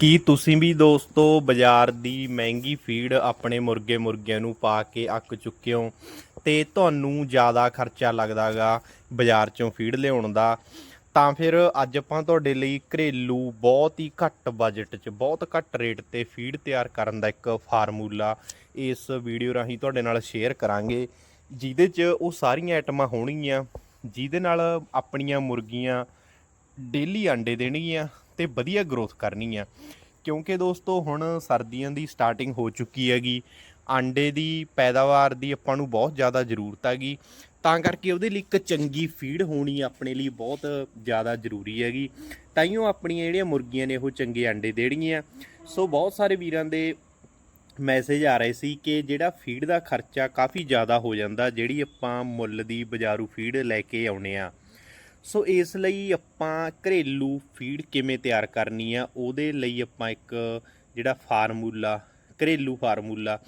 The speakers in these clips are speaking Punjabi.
ਕੀ ਤੁਸੀਂ ਵੀ ਦੋਸਤੋ ਬਾਜ਼ਾਰ ਦੀ ਮਹਿੰਗੀ ਫੀਡ ਆਪਣੇ ਮੁਰਗੇ ਮੁਰਗਿਆਂ ਨੂੰ ਪਾ ਕੇ ਅੱਕ ਚੁੱਕੇ ਹੋ? ਤੇ ਤੁਹਾਨੂੰ ਜ਼ਿਆਦਾ ਖਰਚਾ ਲੱਗਦਾਗਾ ਬਾਜ਼ਾਰ ਚੋਂ ਫੀਡ ਲਿਆਉਣ ਦਾ। ਤਾਂ ਫਿਰ ਅੱਜ ਆਪਾਂ ਤੁਹਾਡੇ ਲਈ ਘਰੇਲੂ ਬਹੁਤ ਹੀ ਘੱਟ ਬਜਟ 'ਚ, ਬਹੁਤ ਘੱਟ ਰੇਟ ਤੇ ਫੀਡ ਤਿਆਰ ਕਰਨ ਦਾ ਇੱਕ ਫਾਰਮੂਲਾ ਇਸ ਵੀਡੀਓ ਰਾਹੀਂ ਤੁਹਾਡੇ ਨਾਲ ਸ਼ੇਅਰ ਕਰਾਂਗੇ। ਜਿਹਦੇ 'ਚ ਉਹ ਸਾਰੀਆਂ ਆਈਟਮਾਂ ਹੋਣਗੀਆਂ, ਜਿਹਦੇ ਨਾਲ ਆਪਣੀਆਂ ਮੁਰਗੀਆਂ ਡੇਲੀ ਅੰਡੇ ਦੇਣਗੀਆਂ ਤੇ ਵਧੀਆ ਗਰੋਥ ਕਰਨੀ ਆ। ਕਿਉਂਕਿ ਦੋਸਤੋ, ਹੁਣ ਸਰਦੀਆਂ ਦੀ ਸਟਾਰਟਿੰਗ ਹੋ ਚੁੱਕੀ ਹੈਗੀ। ਆਂਡੇ ਦੀ ਪੈਦਾਵਾਰ ਦੀ ਆਪਾਂ ਨੂੰ ਬਹੁਤ ਜ਼ਿਆਦਾ ਜ਼ਰੂਰਤ ਹੈਗੀ। ਤਾਂ ਕਰਕੇ ਉਹਦੇ ਲਈ ਇੱਕ ਚੰਗੀ ਫੀਡ ਹੋਣੀ ਆਪਣੇ ਲਈ ਬਹੁਤ ਜ਼ਿਆਦਾ ਜ਼ਰੂਰੀ ਹੈਗੀ। ਤਾਈਓ ਆਪਣੀਆਂ ਜਿਹੜੀਆਂ ਮੁਰਗੀਆਂ ਨੇ, ਉਹ ਚੰਗੇ ਆਂਡੇ ਦੇਣਗੀਆਂ। ਸੋ ਬਹੁਤ ਸਾਰੇ ਵੀਰਾਂ ਦੇ ਮੈਸੇਜ ਆ ਰਹੇ ਸੀ ਕਿ ਜਿਹੜਾ ਫੀਡ ਦਾ ਖਰਚਾ ਕਾਫੀ ਜ਼ਿਆਦਾ ਹੋ ਜਾਂਦਾ, ਜਿਹੜੀ ਆਪਾਂ ਮੁੱਲ ਦੀ ਬਾਜ਼ਾਰੂ ਫੀਡ ਲੈ ਕੇ ਆਉਨੇ ਆ ਸੋ ਇਸ ਲਈ ਆਪਾਂ ਘਰੇਲੂ ਫੀਡ ਕਿਵੇਂ ਤਿਆਰ ਕਰਨੀ ਆ, ਉਹਦੇ ਲਈ ਆਪਾਂ ਇੱਕ ਜਿਹੜਾ ਫਾਰਮੂਲਾ, ਘਰੇਲੂ ਫਾਰਮੂਲਾ,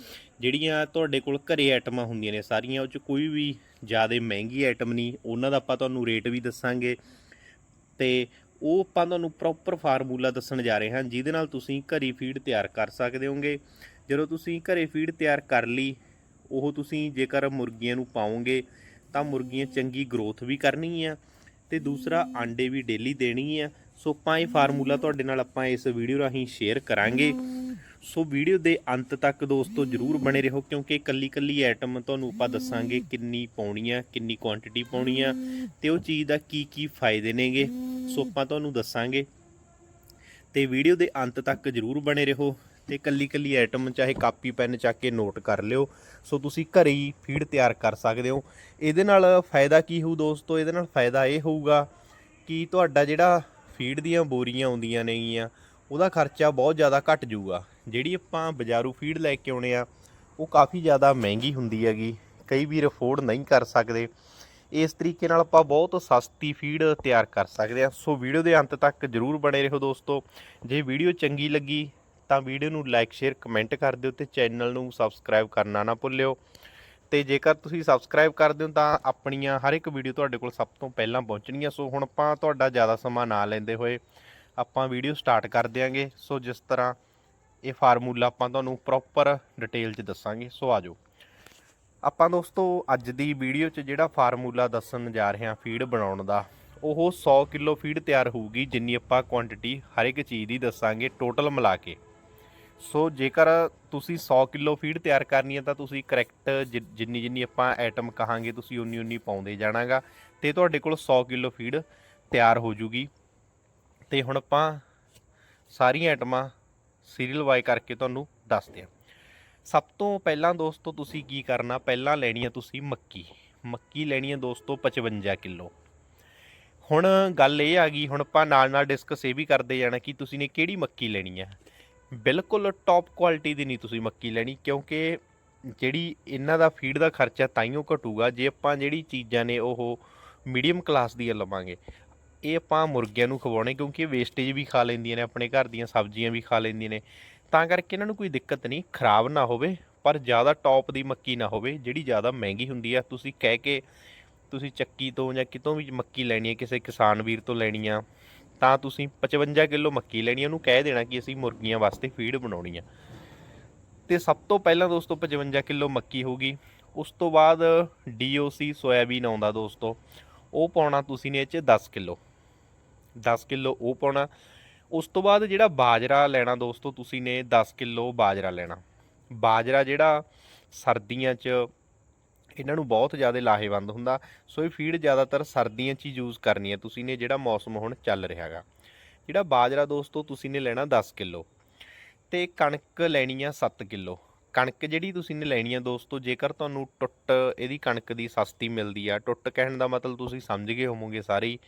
ਜਿਹੜੀਆਂ ਤੁਹਾਡੇ ਕੋਲ ਘਰੇ ਆਈਟਮਾਂ ਹੁੰਦੀਆਂ ਨੇ ਸਾਰੀਆਂ, ਉਹ ਚ ਕੋਈ ਵੀ ਜ਼ਿਆਦਾ ਮਹਿੰਗੀ ਆਈਟਮ ਨਹੀਂ, ਉਹਨਾਂ ਦਾ ਆਪਾਂ ਤੁਹਾਨੂੰ ਰੇਟ ਵੀ ਦੱਸਾਂਗੇ। ਤੇ ਉਹ ਆਪਾਂ ਤੁਹਾਨੂੰ ਪ੍ਰੋਪਰ ਫਾਰਮੂਲਾ ਦੱਸਣ ਜਾ ਰਹੇ ਹਾਂ, ਜਿਹਦੇ ਨਾਲ ਤੁਸੀਂ ਘਰੀ ਫੀਡ ਤਿਆਰ ਕਰ ਸਕਦੇ ਹੋਗੇ। ਜਦੋਂ ਤੁਸੀਂ ਘਰੇ ਫੀਡ ਤਿਆਰ ਕਰ ਲਈ, ਉਹ ਤੁਸੀਂ ਜੇਕਰ ਮੁਰਗੀਆਂ ਨੂੰ ਪਾਓਗੇ, ਤਾਂ ਮੁਰਗੀਆਂ ਚੰਗੀ ਗਰੋਥ ਵੀ ਕਰਨਗੀਆਂ। ਤੇ ਦੂਸਰਾ ਆਂਡੇ ਵੀ ਡੇਲੀ ਦੇਣੀ ਆ। ਸੋ ਆਪਾਂ ਇਹ ਫਾਰਮੂਲਾ ਤੁਹਾਡੇ ਨਾਲ ਆਪਾਂ ਇਸ ਵੀਡੀਓ ਰਾਹੀਂ ਸ਼ੇਅਰ ਕਰਾਂਗੇ। ਸੋ ਵੀਡੀਓ ਦੇ ਅੰਤ ਤੱਕ ਦੋਸਤੋ ਜਰੂਰ ਬਣੇ ਰਹੋ, ਕਿਉਂਕਿ ਕੱਲੀ ਕੱਲੀ ਆਈਟਮ ਤੁਹਾਨੂੰ ਆਪਾਂ ਦੱਸਾਂਗੇ ਕਿੰਨੀ ਪਾਉਣੀ ਆ ਕਿੰਨੀ ਕੁਆਂਟੀਟੀ ਪਾਉਣੀ ਆ ਤੇ ਉਹ ਚੀਜ਼ ਦਾ ਕੀ ਕੀ ਫਾਇਦੇ ਨੇਗੇ। ਸੋ ਆਪਾਂ ਤੁਹਾਨੂੰ ਦੱਸਾਂਗੇ। ਤੇ ਵੀਡੀਓ ਦੇ ਅੰਤ ਤੱਕ ਜਰੂਰ ਬਣੇ ਰਹੋ। ਤੇ ਕੱਲੀ ਕੱਲੀ ਆਈਟਮ ਚਾਹੇ ਕਾਪੀ ਪੈਨ ਚੱਕ ਕੇ ਨੋਟ ਕਰ ਲਿਓ। ਸੋ ਤੁਸੀਂ ਘਰੇ ਹੀ ਫੀਡ ਤਿਆਰ ਕਰ ਸਕਦੇ ਹੋ। ਇਹਦੇ ਨਾਲ ਫਾਇਦਾ ਕੀ ਹੋਊ ਦੋਸਤੋ? ਇਹਦੇ ਨਾਲ ਫਾਇਦਾ ਇਹ ਹੋਊਗਾ ਕਿ ਤੁਹਾਡਾ ਜਿਹੜਾ ਫੀਡ ਦੀਆਂ ਬੋਰੀਆਂ ਆਉਂਦੀਆਂ ਨੇਗੀਆਂ, ਉਹਦਾ ਖਰਚਾ ਬਹੁਤ ਜ਼ਿਆਦਾ ਘਟ ਜਾਊਗਾ। ਜਿਹੜੀ ਆਪਾਂ ਬਾਜ਼ਾਰੂ ਫੀਡ ਲੈ ਕੇ ਆਉਣੇ ਆ, ਉਹ ਕਾਫੀ ਜ਼ਿਆਦਾ ਮਹਿੰਗੀ ਹੁੰਦੀ ਹੈਗੀ। ਕਈ ਵੀਰ ਅਫੋਰਡ ਨਹੀਂ ਕਰ ਸਕਦੇ। ਇਸ ਤਰੀਕੇ ਨਾਲ ਆਪਾਂ ਬਹੁਤ ਸਸਤੀ ਫੀਡ ਤਿਆਰ ਕਰ ਸਕਦੇ ਹਾਂ ਸੋ ਵੀਡੀਓ ਦੇ ਅੰਤ ਤੱਕ ਜਰੂਰ ਬਣੇ ਰਹੋ ਦੋਸਤੋ। ਜੇ ਵੀਡੀਓ ਚੰਗੀ ਲੱਗੀ ਤਾਂ ਵੀਡੀਓ ਨੂੰ ਲਾਈਕ, ਸ਼ੇਅਰ, ਕਮੈਂਟ ਕਰ ਦਿਓ ਤੇ ਚੈਨਲ ਨੂੰ ਸਬਸਕ੍ਰਾਈਬ ਕਰਨਾ ਨਾ ਭੁੱਲਿਓ। ਤੇ ਜੇਕਰ ਤੁਸੀਂ ਸਬਸਕ੍ਰਾਈਬ ਕਰਦੇ ਹੋ ਤਾਂ ਆਪਣੀਆਂ ਹਰ ਇੱਕ ਵੀਡੀਓ ਤੁਹਾਡੇ ਕੋਲ ਸਭ ਤੋਂ ਪਹਿਲਾਂ ਪਹੁੰਚਣਗੀਆਂ ਸੋ ਹੁਣ ਆਪਾਂ ਤੁਹਾਡਾ ਜ਼ਿਆਦਾ ਸਮਾਂ ਨਾ ਲੈਂਦੇ ਹੋਏ ਆਪਾਂ ਵੀਡੀਓ ਸਟਾਰਟ ਕਰ ਦਿਆਂਗੇ। ਸੋ ਜਿਸ ਤਰ੍ਹਾਂ ਇਹ ਫਾਰਮੂਲਾ ਆਪਾਂ ਤੁਹਾਨੂੰ ਪ੍ਰੋਪਰ ਡਿਟੇਲ 'ਚ ਦੱਸਾਂਗੇ, ਸੋ ਆਜੋ ਆਪਾਂ ਦੋਸਤੋ, ਅੱਜ ਦੀ ਵੀਡੀਓ 'ਚ ਜਿਹੜਾ ਫਾਰਮੂਲਾ ਦੱਸਣ ਜਾ ਰਹੇ ਹਾਂ ਫੀਡ ਬਣਾਉਣ ਦਾ, ਉਹ 100 ਕਿਲੋ ਫੀਡ ਤਿਆਰ ਹੋਊਗੀ, ਜਿੰਨੀ ਆਪਾਂ ਕੁਆਂਟੀਟੀ ਹਰ ਇੱਕ ਚੀਜ਼ ਦੀ ਦੱਸਾਂਗੇ ਟੋਟਲ ਮਿਲਾ ਕੇ। ਸੋ ਜੇਕਰ ਤੁਸੀਂ 100 ਕਿਲੋ ਫੀਡ ਤਿਆਰ ਕਰਨੀ ਹੈ ਤਾਂ ਤੁਸੀਂ ਕਰੈਕਟ ਜਿੰਨੀ ਜਿੰਨੀ ਆਪਾਂ ਆਈਟਮ ਕਹਾਂਗੇ, ਤੁਸੀਂ ਉਨੀ ਉਨੀ ਪਾਉਂਦੇ ਜਾਣਾਗਾ। ਤੇ ਤੁਹਾਡੇ ਕੋਲ 100 ਕਿਲੋ ਫੀਡ ਤਿਆਰ ਹੋ ਜੂਗੀ। ਤੇ ਹੁਣ ਆਪਾਂ ਸਾਰੀਆਂ ਆਈਟਮਾਂ ਸੀਰੀਅਲ ਵਾਈ ਕਰਕੇ ਤੁਹਾਨੂੰ ਦੱਸਦੇ ਹਾਂ। ਸਭ ਤੋਂ ਪਹਿਲਾਂ ਦੋਸਤੋ, ਤੁਸੀਂ ਕੀ ਕਰਨਾ? ਪਹਿਲਾਂ ਲੈਣੀ ਹੈ ਤੁਸੀਂ ਮੱਕੀ। ਮੱਕੀ ਲੈਣੀ ਹੈ ਦੋਸਤੋ 55 ਕਿਲੋ। ਹੁਣ ਗੱਲ ਇਹ ਆ ਗਈ, ਹੁਣ ਆਪਾਂ ਨਾਲ ਨਾਲ ਡਿਸਕਸ ਇਹ ਵੀ ਕਰਦੇ ਜਾਣਾ ਕਿ ਤੁਸੀਂ ਨੇ ਕਿਹੜੀ ਮੱਕੀ ਲੈਣੀ ਹੈ। ਬਿਲਕੁਲ ਟੌਪ ਕੁਆਲਿਟੀ ਦੀ ਨਹੀਂ ਤੁਸੀਂ ਮੱਕੀ ਲੈਣੀ, ਕਿਉਂਕਿ ਜਿਹੜੀ ਇਹਨਾਂ ਦਾ ਫੀਡ ਦਾ ਖਰਚਾ ਤਾਈਓ ਘਟੂਗਾ, ਜੇ ਆਪਾਂ ਜਿਹੜੀ ਚੀਜ਼ਾਂ ਨੇ ਉਹ ਮੀਡੀਅਮ ਕਲਾਸ ਦੀਆਂ ਲਵਾਂਗੇ। ਇਹ ਆਪਾਂ ਮੁਰਗਿਆਂ ਨੂੰ ਖਵਾਉਣੇ, ਕਿਉਂਕਿ ਇਹ ਵੇਸਟੇਜ ਵੀ ਖਾ ਲੈਂਦੀਆਂ ਨੇ, ਆਪਣੇ ਘਰ ਦੀਆਂ ਸਬਜ਼ੀਆਂ ਵੀ ਖਾ ਲੈਂਦੀਆਂ ਨੇ। ਤਾਂ ਕਰਕੇ ਇਹਨਾਂ ਨੂੰ ਕੋਈ ਦਿੱਕਤ ਨਹੀਂ, ਖਰਾਬ ਨਾ ਹੋਵੇ, ਪਰ ਜ਼ਿਆਦਾ ਟੌਪ ਦੀ ਮੱਕੀ ਨਾ ਹੋਵੇ, ਜਿਹੜੀ ਜ਼ਿਆਦਾ ਮਹਿੰਗੀ ਹੁੰਦੀ ਆ। ਤੁਸੀਂ ਕਹਿ ਕੇ ਤੁਸੀਂ ਚੱਕੀ ਤੋਂ ਜਾਂ ਕਿਤੋਂ ਵੀ ਮੱਕੀ ਲੈਣੀ ਹੈ ਕਿਸੇ ਕਿਸਾਨ ਵੀਰ ਤੋਂ ਲੈਣੀ ਆ ਤਾਂ ਤੁਸੀਂ 55 ਕਿਲੋ ਮੱਕੀ ਲੈਣੀ ਉਹਨੂੰ ਕਹਿ ਦੇਣਾ ਕਿ ਅਸੀਂ ਮੁਰਗੀਆਂ ਵਾਸਤੇ ਫੀਡ ਬਣਾਉਣੀ ਆ। ਤੇ ਸਭ ਤੋਂ ਪਹਿਲਾਂ ਦੋਸਤੋ 55 ਕਿਲੋ ਮੱਕੀ ਹੋਗੀ ਉਸ ਤੋਂ ਬਾਅਦ DOC ਸੋਇਆਬੀਨ ਆਉਂਦਾ ਦੋਸਤੋ, ਉਹ ਪਾਉਣਾ ਤੁਸੀਂ ਨੇ ਇਹ 'ਚ 10 ਕਿਲੋ। 10 ਕਿਲੋ ਉਹ ਪਾਉਣਾ, ਉਸ ਤੋਂ ਬਾਅਦ ਜਿਹੜਾ ਬਾਜਰਾ ਲੈਣਾ ਦੋਸਤੋ ਤੁਸੀਂ ਨੇ 10 ਕਿਲੋ ਬਾਜਰਾ ਲੈਣਾ। ਬਾਜਰਾ ਜਿਹੜਾ ਸਰਦੀਆਂ 'ਚ ਇਹਨਾਂ ਨੂੰ ਬਹੁਤ ਜ਼ਿਆਦਾ ਲਾਹੇਵੰਦ ਹੁੰਦਾ, ਸੋ ਇਹ ਫੀਡ ਜ਼ਿਆਦਾਤਰ ਸਰਦੀਆਂ 'ਚ ਹੀ ਯੂਜ਼ ਕਰਨੀ ਹੈ। ਤੁਸੀਂ ਨੇ ਜਿਹੜਾ ਮੌਸਮ ਹੁਣ ਚੱਲ ਰਿਹਾ ਹੈਗਾ। ਜਿਹੜਾ ਬਾਜਰਾ ਦੋਸਤੋ, ਤੁਸੀਂ ਨੇ ਲੈਣਾ 10 ਕਿਲੋ ਤੇ ਕਣਕ ਲੈਣੀ ਆ 7 ਕਿਲੋ। ਕਣਕ ਜਿਹੜੀ ਤੁਸੀਂ ਨੇ ਲੈਣੀ ਆ ਦੋਸਤੋ, ਜੇਕਰ ਤੁਹਾਨੂੰ ਟੁੱਟ ਇਹਦੀ ਕਣਕ ਦੀ ਸਸਤੀ ਮਿਲਦੀ ਆ, ਟੁੱਟ ਕਹਿਣ ਦਾ ਮਤਲਬ ਤੁਸੀਂ ਸਮਝ ਗਏ ਹੋਵੋਗੇ ਸਾਰੇ ਹੀ।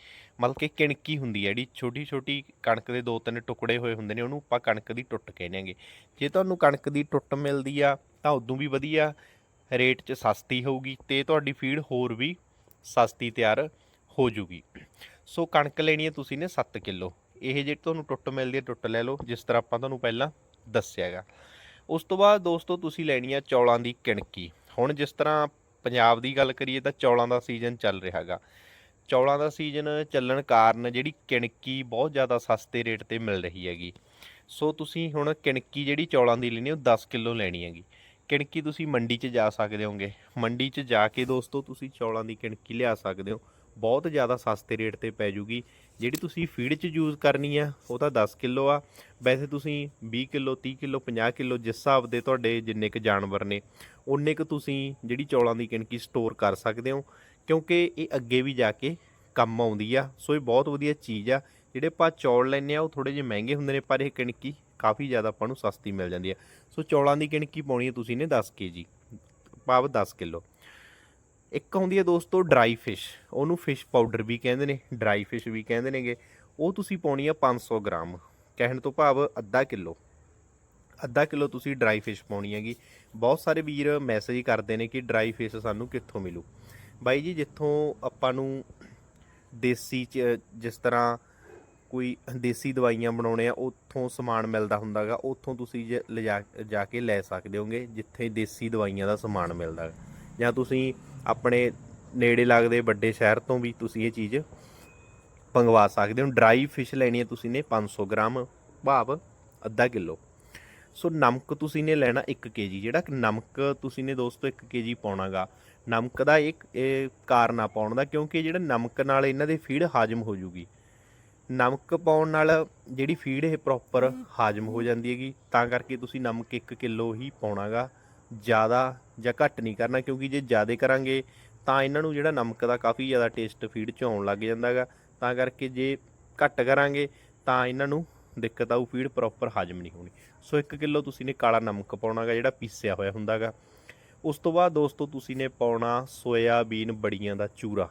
ਮਤਲਬ ਕਿ ਕਿਣਕੀ ਹੁੰਦੀ ਹੈ ਜਿਹੜੀ ਛੋਟੀ ਛੋਟੀ ਕਣਕ ਦੇ ਦੋ ਤਿੰਨ ਟੁਕੜੇ ਹੋਏ ਹੁੰਦੇ ਨੇ, ਉਹਨੂੰ ਆਪਾਂ ਕਣਕ ਦੀ ਟੁੱਟ ਕਹਿੰਦੇ ਆਂਗੇ ਜੇ ਤੁਹਾਨੂੰ ਕਣਕ ਦੀ ਟੁੱਟ ਮਿਲਦੀ ਆ, ਤਾਂ ਉਦੋਂ ਵੀ ਵਧੀਆ। ਰੇਟ 'ਚ ਸਸਤੀ ਹੋਊਗੀ ਤੇ ਤੁਹਾਡੀ ਫੀਡ ਹੋਰ ਵੀ ਸਸਤੀ ਤਿਆਰ ਹੋ ਜੂਗੀ। ਸੋ ਕਣਕ ਲੈਣੀ ਹੈ ਤੁਸੀਂ ਨੇ 7 ਕਿਲੋ। ਇਹ ਜੇ ਤੁਹਾਨੂੰ ਟੁੱਟ ਮਿਲਦੀ ਹੈ ਟੁੱਟ ਲੈ ਲਓ, ਜਿਸ ਤਰ੍ਹਾਂ ਆਪਾਂ ਤੁਹਾਨੂੰ ਪਹਿਲਾਂ ਦੱਸਿਆਗਾ ਉਸ ਤੋਂ ਬਾਅਦ ਦੋਸਤੋ ਤੁਸੀਂ ਲੈਣੀ ਹੈ ਚੌਲਾਂ ਦੀ ਕਿਣਕੀ। ਹੁਣ ਜਿਸ ਤਰ੍ਹਾਂ ਪੰਜਾਬ ਦੀ ਗੱਲ ਕਰੀਏ ਤਾਂ ਚੌਲਾਂ ਦਾ ਸੀਜ਼ਨ ਚੱਲ ਰਿਹਾਗਾ ਚੌਲਾਂ ਦਾ ਸੀਜ਼ਨ ਚੱਲਣ ਕਾਰਨ ਜਿਹੜੀ ਕਿਣਕੀ ਬਹੁਤ ਜ਼ਿਆਦਾ ਸਸਤੇ ਰੇਟ ਤੇ ਮਿਲ ਰਹੀ ਹੈਗੀ। ਸੋ ਤੁਸੀਂ ਹੁਣ ਕਿਣਕੀ ਜਿਹੜੀ ਚੌਲਾਂ ਦੀ ਲੈਣੀ ਉਹ 10 ਕਿਲੋ ਲੈਣੀ ਹੈਗੀ। ਕਿਣਕੀ ਤੁਸੀਂ ਮੰਡੀ 'ਚ ਜਾ ਸਕਦੇ ਹੋਗੇ। ਮੰਡੀ 'ਚ ਜਾ ਕੇ ਦੋਸਤੋ ਤੁਸੀਂ ਚੌਲਾਂ ਦੀ ਕਿਣਕੀ ਲਿਆ ਸਕਦੇ ਹੋ। ਬਹੁਤ ਜ਼ਿਆਦਾ ਸਸਤੇ ਰੇਟ ਤੇ ਪੈ ਜੂਗੀ। ਜਿਹੜੀ ਤੁਸੀਂ ਫੀਡ 'ਚ ਯੂਜ਼ ਕਰਨੀ ਆ, ਉਹ ਤਾਂ 10 ਕਿਲੋ ਆ। ਵੈਸੇ ਤੁਸੀਂ 20 ਕਿਲੋ 30 ਕਿਲੋ 50 ਕਿਲੋ ਜਿਸ ਹਿਸਾਬ ਦੇ ਤੁਹਾਡੇ ਜਿੰਨੇ ਕੁ ਜਾਨਵਰ ਨੇ ਉਨੇ ਕੁ ਤੁਸੀਂ ਜਿਹੜੀ ਚੌਲਾਂ ਦੀ ਕਿਣਕੀ ਸਟੋਰ ਕਰ ਸਕਦੇ ਹੋ। ਕਿਉਂਕਿ ਇਹ ਅੱਗੇ ਵੀ ਜਾ ਕੇ ਕੰਮ ਆਉਂਦੀ ਆ, ਸੋ ਇਹ ਬਹੁਤ ਵਧੀਆ ਚੀਜ਼ ਆ। ਜਿਹੜੇ ਆਪਾਂ ਚੌਲ ਲੈਂਦੇ ਆ, ਉਹ ਥੋੜੇ ਜਿਹੇ ਮਹਿੰਗੇ ਹੁੰਦੇ ਨੇ, ਪਰ ਇਹ ਕਿਣਕੀ ਕਾਫੀ ਜ਼ਿਆਦਾ ਆਪਾਂ ਨੂੰ ਸਸਤੀ ਮਿਲ ਜਾਂਦੀ ਆ। ਸੋ ਚੌਲਾਂ ਦੀ ਕਿਣਕੀ ਪਾਉਣੀ ਹੈ ਤੁਸੀਂ ਨੇ 10 ਕੇਜੀ ਭਾਵ 10 ਕਿਲੋ। ਇੱਕ ਹੁੰਦੀ ਹੈ ਦੋਸਤੋ ਡਰਾਈ ਫਿਸ਼ ਉਹਨੂੰ ਫਿਸ਼ ਪਾਊਡਰ ਵੀ ਕਹਿੰਦੇ ਨੇ ਡਰਾਈ ਫਿਸ਼ ਵੀ ਕਹਿੰਦੇ ਨੇਗੇ। ਉਹ ਤੁਸੀਂ ਪਾਉਣੀ ਆ 500 ਗ੍ਰਾਮ। ਕਹਿਣ ਤੋਂ ਭਾਵ ਅੱਧਾ ਕਿਲੋ। ਅੱਧਾ ਕਿਲੋ ਤੁਸੀਂ ਡਰਾਈ ਫਿਸ਼ ਪਾਉਣੀ ਹੈਗੀ। ਬਹੁਤ ਸਾਰੇ ਵੀਰ ਮੈਸੇਜ ਕਰਦੇ ਨੇ ਕਿ ਡਰਾਈ ਫਿਸ਼ ਸਾਨੂੰ ਕਿੱਥੋਂ ਮਿਲੂ। ਬਾਈ ਜੀ, ਜਿੱਥੋਂ ਆਪਾਂ ਨੂੰ ਦੇਸੀ ਚ ਜਿਸ ਤਰ੍ਹਾਂ ਕੋਈ ਦੇਸੀ ਦਵਾਈਆਂ ਬਣਾਉਣੇ ਆ, ਉੱਥੋਂ ਸਮਾਨ ਮਿਲਦਾ ਹੁੰਦਾਗਾ, ਉੱਥੋਂ ਤੁਸੀਂ ਜੇ ਲਿਜਾ, ਜਾ ਕੇ ਲੈ ਸਕਦੇ ਹੋਗੇ, ਜਿੱਥੇ ਦੇਸੀ ਦਵਾਈਆਂ ਦਾ ਸਮਾਨ ਮਿਲਦਾ ਜਾਂ ਤੁਸੀਂ ਆਪਣੇ ਨੇੜੇ ਲੱਗਦੇ ਵੱਡੇ ਸ਼ਹਿਰ ਤੋਂ ਵੀ ਤੁਸੀਂ ਇਹ ਚੀਜ਼ ਮੰਗਵਾ ਸਕਦੇ ਹੋ। ਡਰਾਈ ਫਿਸ਼ ਲੈਣੀ ਹੈ ਤੁਸੀਂ ਨੇ 500 ਗ੍ਰਾਮ ਭਾਵ ਅੱਧਾ ਕਿਲੋ। ਸੋ ਨਮਕ ਤੁਸੀਂ ਨੇ ਲੈਣਾ 1 ਕੇਜੀ, ਜਿਹੜਾ ਨਮਕ ਤੁਸੀਂ ਨੇ ਦੋਸਤੋ 1 ਕੇਜੀ ਪਾਉਣਾਗਾ। ਨਮਕ ਦਾ ਇੱਕ, ਇਹ ਕਾਰਨ ਆ ਪਾਉਣ ਦਾ, ਕਿਉਂਕਿ ਜਿਹੜਾ ਨਮਕ ਨਾਲ ਇਹਨਾਂ ਦੇ ਫੀਡ ਹਾਜ਼ਮ ਹੋ ਜੂਗੀ। ਨਮਕ ਪਾਉਣ ਨਾਲ ਜਿਹੜੀ ਫੀਡ ਇਹ ਪ੍ਰੋਪਰ ਹਾਜ਼ਮ ਹੋ ਜਾਂਦੀ ਹੈਗੀ, ਤਾਂ ਕਰਕੇ ਤੁਸੀਂ ਨਮਕ 1 ਕਿਲੋ ਹੀ ਪਾਉਣਾਗਾ। ਜ਼ਿਆਦਾ ਜਾਂ ਘੱਟ ਨਹੀਂ ਕਰਨਾ, ਕਿਉਂਕਿ ਜੇ ਜ਼ਿਆਦਾ ਕਰਾਂਗੇ, ਤਾਂ ਇਹਨਾਂ ਨੂੰ ਜਿਹੜਾ ਨਮਕ ਦਾ ਕਾਫੀ ਜ਼ਿਆਦਾ ਟੇਸਟ ਫੀਡ 'ਚ ਆਉਣ ਲੱਗ ਜਾਂਦਾਗਾ। ਤਾਂ ਕਰਕੇ ਜੇ ਘੱਟ ਕਰਾਂਗੇ, ਤਾਂ ਇਹਨਾਂ ਨੂੰ ਦਿੱਕਤ ਆਊ, ਫੀਡ ਪ੍ਰੋਪਰ ਹਾਜ਼ਮ ਨਹੀਂ ਹੋਣੀ। ਸੋ 1 ਕਿਲੋ ਤੁਸੀਂ ਨੇ ਕਾਲਾ ਨਮਕ ਪਾਉਣਾਗਾ, ਜਿਹੜਾ ਪੀਸਿਆ ਹੋਇਆ ਹੁੰਦਾਗਾ। ਉਸ ਤੋਂ ਬਾਅਦ ਦੋਸਤੋ ਤੁਸੀਂ ਨੇ ਪਾਉਣਾ ਸੋਇਆਬੀਨ ਬੜੀਆਂ ਦਾ ਚੂਰਾ।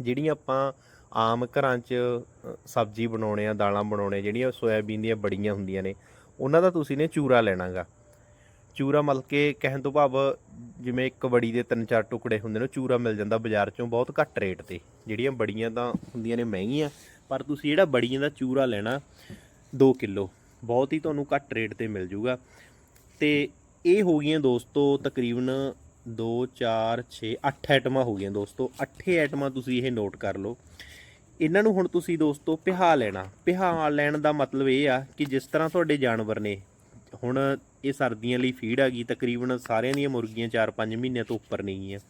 ਜਿਹੜੀਆਂ ਆਪਾਂ ਆਮ ਘਰਾਂ 'ਚ ਸਬਜ਼ੀ ਬਣਾਉਣੇ ਆ, ਦਾਲਾਂ ਬਣਾਉਣੇ, ਜਿਹੜੀਆਂ ਸੋਇਆਬੀਨ ਦੀਆਂ ਬੜੀਆਂ ਹੁੰਦੀਆਂ ਨੇ, ਉਹਨਾਂ ਦਾ ਤੁਸੀਂ ਨੇ ਚੂਰਾ ਲੈਣਾਗਾ। ਚੂਰਾ ਮਲ ਕੇ ਕਹਿਣ ਤੋਂ ਭਾਵ ਜਿਵੇਂ ਇੱਕ ਬੜੀ ਦੇ ਤਿੰਨ ਚਾਰ ਟੁਕੜੇ ਹੁੰਦੇ ਨੇ, ਉਹ ਚੂਰਾ ਮਿਲ ਜਾਂਦਾ ਬਾਜ਼ਾਰ 'ਚੋਂ ਬਹੁਤ ਘੱਟ ਰੇਟ ਤੇ। ਜਿਹੜੀਆਂ ਬੜੀਆਂ ਤਾਂ ਹੁੰਦੀਆਂ ਨੇ ਮਹਿੰਗੀਆਂ, ਪਰ ਤੁਸੀਂ ਜਿਹੜਾ ਬੜੀਆਂ ਦਾ ਚੂਰਾ ਲੈਣਾ 2 ਕਿਲੋ, ਬਹੁਤ ਹੀ ਤੁਹਾਨੂੰ ਘੱਟ ਰੇਟ ਤੇ ਮਿਲ ਜੂਗਾ। ਤੇ ਇਹ ਹੋ ਗਈਆਂ ਦੋਸਤੋ ਤਕਰੀਬਨ 2 4 6 8 ਆਈਟਮਾਂ ਹੋ ਗਈਆਂ ਦੋਸਤੋ। 8 ਆਈਟਮਾਂ ਤੁਸੀਂ ਇਹ ਨੋਟ ਕਰ ਲਓ। ਇਹਨਾਂ ਨੂੰ ਹੁਣ ਤੁਸੀਂ ਦੋਸਤੋ ਪਿਹਾ ਲੈਣਾ। ਪਿਹਾ ਲੈਣ ਦਾ ਮਤਲਬ ਇਹ ਆ ਕਿ ਜਿਸ ਤਰ੍ਹਾਂ ਤੁਹਾਡੇ ਜਾਨਵਰ ਨੇ ਹੁਣ ਇਹ ਸਰਦੀਆਂ ਲਈ ਫੀਡ ਆ ਗਈ, ਤਕਰੀਬਨ ਸਾਰਿਆਂ ਦੀਆਂ ਮੁਰਗੀਆਂ 4-5 ਮਹੀਨਿਆਂ ਤੋਂ ਉੱਪਰ ਨਹੀਂ ਆ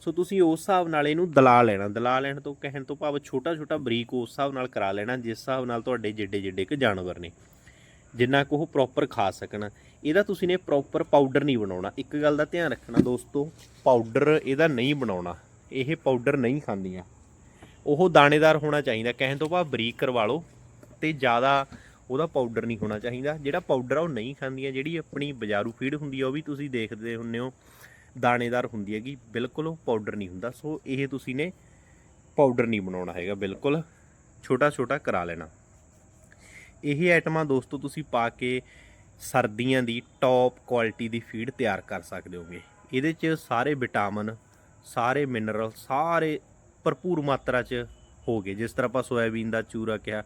ਸੋ ਤੁਸੀਂ ਉਸ ਹਿਸਾਬ ਨਾਲ ਇਹਨੂੰ ਦਲਾ ਲੈਣਾ। ਦਲਾ ਲੈਣ ਤੋਂ ਕਹਿਣ ਤੋਂ ਭਾਵ ਛੋਟਾ ਛੋਟਾ ਬਰੀਕ ਉਸ ਹਿਸਾਬ ਨਾਲ ਕਰਾ ਲੈਣਾ, ਜਿਸ ਹਿਸਾਬ ਨਾਲ ਤੁਹਾਡੇ ਜਿੱਡੇ ਜਿੱਡੇ ਕੁ ਜਾਨਵਰ ਨੇ, ਜਿੰਨਾ ਕੁ ਉਹ ਪ੍ਰੋਪਰ ਖਾ ਸਕਣ। ਇਹਦਾ ਤੁਸੀਂ ਨੇ ਪ੍ਰੋਪਰ ਪਾਊਡਰ ਨਹੀਂ ਬਣਾਉਣਾ। ਇੱਕ ਗੱਲ ਦਾ ਧਿਆਨ ਰੱਖਣਾ ਦੋਸਤੋ ਪਾਊਡਰ ਇਹਦਾ ਨਹੀਂ ਬਣਾਉਣਾ। ਇਹ ਪਾਊਡਰ ਨਹੀਂ ਖਾਂਦੀਆਂ। ਉਹ ਦਾਣੇਦਾਰ ਹੋਣਾ ਚਾਹੀਦਾ। ਕਹਿਣ ਤੋਂ ਭਾਵ ਬਰੀਕ ਕਰਵਾ ਲਓ ਤੇ ਜ਼ਿਆਦਾ ਉਹਦਾ ਪਾਊਡਰ ਨਹੀਂ ਹੋਣਾ ਚਾਹੀਦਾ। ਜਿਹੜਾ ਪਾਊਡਰ ਆ ਉਹ ਨਹੀਂ ਖਾਂਦੀਆਂ। ਜਿਹੜੀ ਆਪਣੀ ਬਾਜ਼ਾਰੂ ਫੀਡ ਹੁੰਦੀ ਆ, ਉਹ ਵੀ ਤੁਸੀਂ ਦੇਖਦੇ ਹੁੰਨੇ ਹੋ। ਦਾਣੇਦਾਰ ਹੁੰਦੀ ਹੈਗੀ। ਬਿਲਕੁਲ ਉਹ ਪਾਊਡਰ ਨਹੀਂ ਹੁੰਦਾ। ਸੋ ਇਹ ਤੁਸੀਂ ਨੇ ਪਾਊਡਰ ਨਹੀਂ ਬਣਾਉਣਾ ਹੈਗਾ। ਬਿਲਕੁਲ ਛੋਟਾ ਛੋਟਾ ਕਰਾ ਲੈਣਾ। ਇਹ ਆਈਟਮਾਂ ਦੋਸਤੋ ਤੁਸੀਂ ਪਾ ਕੇ ਸਰਦੀਆਂ ਦੀ ਟੌਪ ਕੁਆਲਿਟੀ ਦੀ ਫੀਡ ਤਿਆਰ ਕਰ ਸਕਦੇ ਹੋਗੇ। ਇਹਦੇ 'ਚ ਸਾਰੇ ਵਿਟਾਮਿਨ ਸਾਰੇ ਮਿਨਰਲ ਸਾਰੇ ਭਰਪੂਰ ਮਾਤਰਾ 'ਚ ਹੋਗੇ। ਜਿਸ ਤਰ੍ਹਾਂ ਆਪਾਂ ਸੋਇਆਬੀਨ ਦਾ ਚੂਰਾ ਕਿਹਾ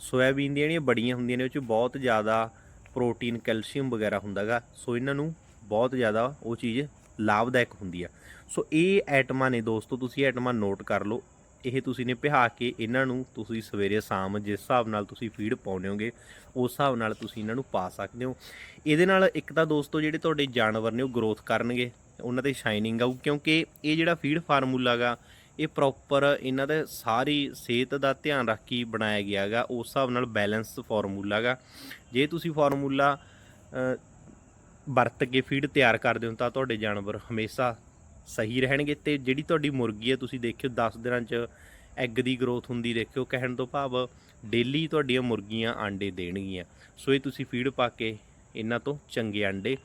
ਸੋਇਆਬੀਨ ਦੀਆਂ ਜਿਹੜੀਆਂ ਬੜੀਆਂ ਹੁੰਦੀਆਂ ਨੇ, ਉਹ 'ਚ ਬਹੁਤ ਜ਼ਿਆਦਾ ਪ੍ਰੋਟੀਨ ਕੈਲਸ਼ੀਅਮ ਵਗੈਰਾ ਹੁੰਦਾਗਾ ਸੋ ਇਹਨਾਂ ਨੂੰ ਬਹੁਤ ਜ਼ਿਆਦਾ ਉਹ ਚੀਜ਼ ਲਾਭਦਾਇਕ ਹੁੰਦੀ ਆ। ਸੋ ਇਹ ਆਈਟਮਾਂ ਨੇ ਦੋਸਤੋ, ਤੁਸੀਂ ਆਈਟਮਾਂ ਨੋਟ ਕਰ ਲਓ। ਇਹ ਤੁਸੀਂ ਨੇ ਪਿਹਾ ਕੇ ਇਹਨਾਂ ਨੂੰ ਤੁਸੀਂ ਸਵੇਰੇ ਸ਼ਾਮ ਜਿਸ ਹਿਸਾਬ ਨਾਲ ਤੁਸੀਂ ਫੀਡ ਪਾਉਂਦੇ ਹੋਗੇ, ਉਸ ਹਿਸਾਬ ਨਾਲ ਤੁਸੀਂ ਇਹਨਾਂ ਨੂੰ ਪਾ ਸਕਦੇ ਹੋ। ਇਹਦੇ ਨਾਲ ਇੱਕ ਤਾਂ ਦੋਸਤੋ ਜਿਹੜੇ ਤੁਹਾਡੇ ਜਾਨਵਰ ਨੇ ਉਹ ਗਰੋਥ ਕਰਨਗੇ, ਉਹਨਾਂ ਤੇ ਸ਼ਾਈਨਿੰਗ ਆਊ, ਕਿਉਂਕਿ ਇਹ ਜਿਹੜਾ ਫੀਡ ਫਾਰਮੂਲਾ ਗਾ, ਇਹ ਪ੍ਰੋਪਰ ਇਹਨਾਂ ਦਾ ਸਾਰੀ ਸਿਹਤ ਦਾ ਧਿਆਨ ਰੱਖ ਕੇ ਬਣਾਇਆ ਗਿਆ ਗਾ, ਉਸ ਹਿਸਾਬ ਨਾਲ ਬੈਲੈਂਸ ਫਾਰਮੂਲਾ ਗਾ। ਜੇ ਤੁਸੀਂ ਫਾਰਮੂਲਾ ਵਰਤ ਕੇ ਫੀਡ ਤਿਆਰ ਕਰਦੇ ਹੋ ਤਾਂ ਤੁਹਾਡੇ ਜਾਨਵਰ ਹਮੇਸ਼ਾ ਸਹੀ ਰਹਿਣਗੇ ਤੇ ਜਿਹੜੀ ਤੁਹਾਡੀ ਮੁਰਗੀ ਹੈ, ਤੁਸੀਂ ਦੇਖਿਓ 10 ਦਿਨਾਂ 'ਚ ਐਗ ਦੀ ਗਰੋਥ ਹੁੰਦੀ ਦੇਖਿਓ, ਕਹਿਣ ਤੋਂ ਭਾਵ ਡੇਲੀ ਤੁਹਾਡੀਆਂ ਮੁਰਗੀਆਂ ਆਂਡੇ ਦੇਣਗੀਆਂ। ਸੋ ਇਹ ਤੁਸੀਂ ਫੀਡ ਪਾ ਕੇ ਇਹਨਾਂ ਤੋਂ ਚੰਗੇ ਆਂਡੇ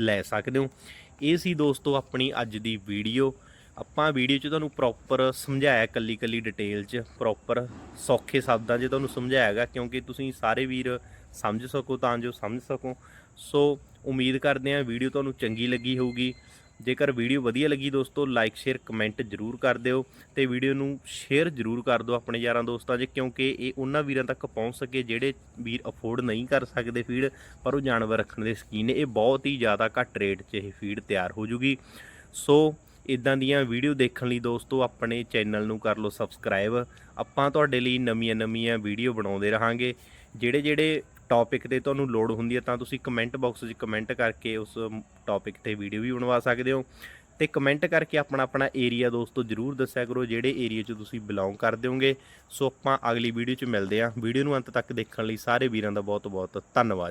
ਲੈ ਸਕਦੇ ਹੋ। ਇਹ ਸੀ ਦੋਸਤੋ ਆਪਣੀ ਅੱਜ ਦੀ ਵੀਡੀਓ ਆਪਾਂ ਵੀਡੀਓ 'ਚ ਤੁਹਾਨੂੰ ਪ੍ਰੋਪਰ ਸਮਝਾਇਆ ਕੱਲੀ ਕੱਲੀ ਡਿਟੇਲ 'ਚ ਪ੍ਰੋਪਰ ਸੌਖੇ ਸ਼ਬਦਾਂ 'ਚ ਤੁਹਾਨੂੰ ਸਮਝਾਇਆਗਾ ਕਿਉਂਕਿ ਤੁਸੀਂ ਸਾਰੇ ਵੀਰ ਸਮਝ ਸਕੋ ਤਾਂ ਜੋ ਸਮਝ ਸਕੋ। ਸੋ ਉਮੀਦ ਕਰਦੇ ਹਾਂ ਵੀਡੀਓ ਤੁਹਾਨੂੰ ਚੰਗੀ ਲੱਗੀ ਹੋਊਗੀ। ਜੇਕਰ ਵੀਡੀਓ ਵਧੀਆ ਲੱਗੀ ਦੋਸਤੋ ਲਾਈਕ ਸ਼ੇਅਰ ਕਮੈਂਟ ਜਰੂਰ ਕਰ ਦਿਓ ਤੇ ਵੀਡੀਓ ਨੂੰ ਸ਼ੇਅਰ ਜਰੂਰ ਕਰ ਦਿਓ ਆਪਣੇ ਯਾਰਾਂ ਦੋਸਤਾਂ 'ਚ, ਕਿਉਂਕਿ ਇਹ ਉਹਨਾਂ ਵੀਰਾਂ ਤੱਕ ਪਹੁੰਚ ਸਕੇ ਜਿਹੜੇ ਵੀਰ ਅਫੋਰਡ ਨਹੀਂ ਕਰ ਸਕਦੇ ਫੀਡ ਪਰ ਉਹ ਜਾਨਵਰ ਰੱਖਣ ਦੇ ਸ਼ਕੀਨ ਨੇ। ਇਹ ਬਹੁਤ ਹੀ ਜ਼ਿਆਦਾ ਘੱਟ ਰੇਟ 'ਚ ਇਹ ਫੀਡ ਤਿਆਰ ਹੋ ਜੂਗੀ। ਸੋ ਇਦਾਂ ਦੀਆਂ ਵੀਡੀਓ ਦੇਖਣ ਲਈ ਦੋਸਤੋ, ਆਪਣੇ ਚੈਨਲ ਨੂੰ ਕਰ ਲਓ ਸਬਸਕ੍ਰਾਈਬ ਆਪਾਂ ਤੁਹਾਡੇ ਲਈ ਨਵੀਆਂ-ਨਵੀਆਂ ਵੀਡੀਓ ਬਣਾਉਂਦੇ ਰਹਾਂਗੇ। ਜਿਹੜੇ ਜਿਹੜੇ ਟੌਪਿਕ ਤੇ ਤੁਹਾਨੂੰ ਲੋੜ ਹੁੰਦੀ ਹੈ ਤਾਂ ਤੁਸੀਂ ਕਮੈਂਟ ਬਾਕਸ 'ਚ ਕਮੈਂਟ ਕਰਕੇ ਉਸ ਟੌਪਿਕ ਤੇ ਵੀਡੀਓ ਵੀ ਬਣਵਾ ਸਕਦੇ ਹੋ ਤੇ ਕਮੈਂਟ ਕਰਕੇ ਆਪਣਾ ਆਪਣਾ ਏਰੀਆ ਦੋਸਤੋ ਜਰੂਰ ਦੱਸਿਆ ਕਰੋ ਜਿਹੜੇ ਏਰੀਆ 'ਚ ਤੁਸੀਂ ਬਿਲੋਂਗ ਕਰਦੇ ਹੋਗੇ। ਸੋ ਆਪਾਂ ਅਗਲੀ ਵੀਡੀਓ 'ਚ ਮਿਲਦੇ ਹਾਂ। ਵੀਡੀਓ ਨੂੰ ਅੰਤ ਤੱਕ ਦੇਖਣ ਲਈ ਸਾਰੇ ਵੀਰਾਂ ਦਾ ਬਹੁਤ ਬਹੁਤ ਧੰਨਵਾਦ।